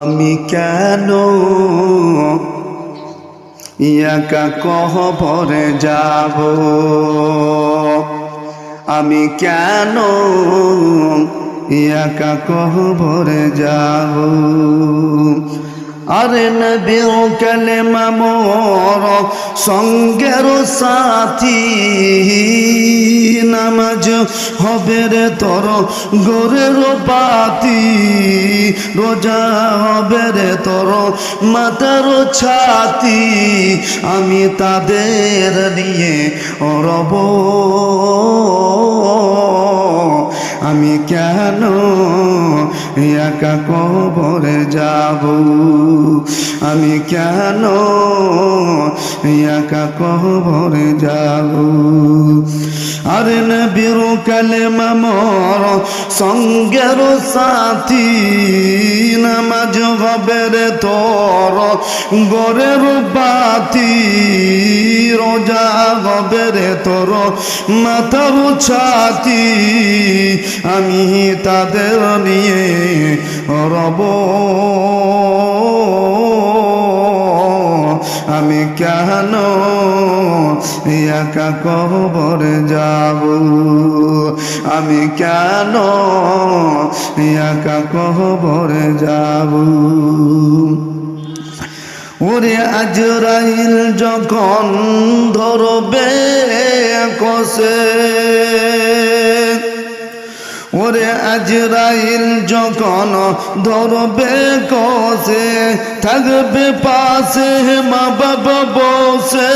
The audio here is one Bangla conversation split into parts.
আমি কেন ইয়াকা কহবরে যাব? আমি কেন ইয়াকা কহবরে যাব? আরে নবী কালেমা মোর সঙ্গের সাথী। নামাজ হবে রে তোর গোরের পাতি রোজা হবে রে তোর মাতার ছাতি। আমি তাদের নিয়ে রব আমি কেন একা কবরে যাব? আমি কেন একা কবরে যাব? আরে নবীর কালেমা মোর সঙ্গের সাথী, নামাজ হবে তোর গরের বাতি, রোজা হবে তোর মাথার ছাতি, আমি তাদের নিয়ে রব। আমি কেন একা কবরে যাব? আমি কেন একা কবরে যাব? ওরে আজরাইল যখন ধরবে কষে ওরে আজরাইল যখন ধরবে কষে, থাকবে পাশে মা বাবা বসে।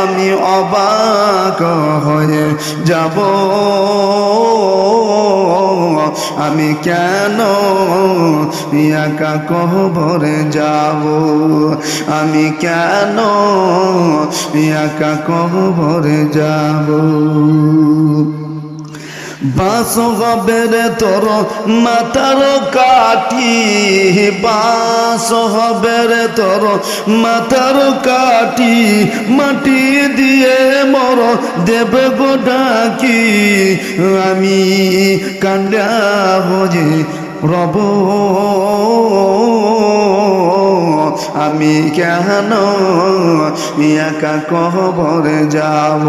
আমি অবাক হয়ে যাব। আমি কেন একা কবরে যাব? আমি কেন একা কবরে যাব? বাস হবে তোর মাথার কাঠি বাস হবে রে তোর মাথার কাঠি, মাটি দিয়ে মর দেব গো ডাকি। আমি কান্ডা হয়ে রব আমি কেন একা কবরে যাব?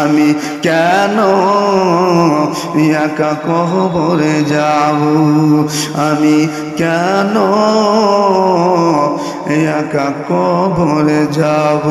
আমি কেন একা কবরে যাব? আমি কেন একা কবরে যাব?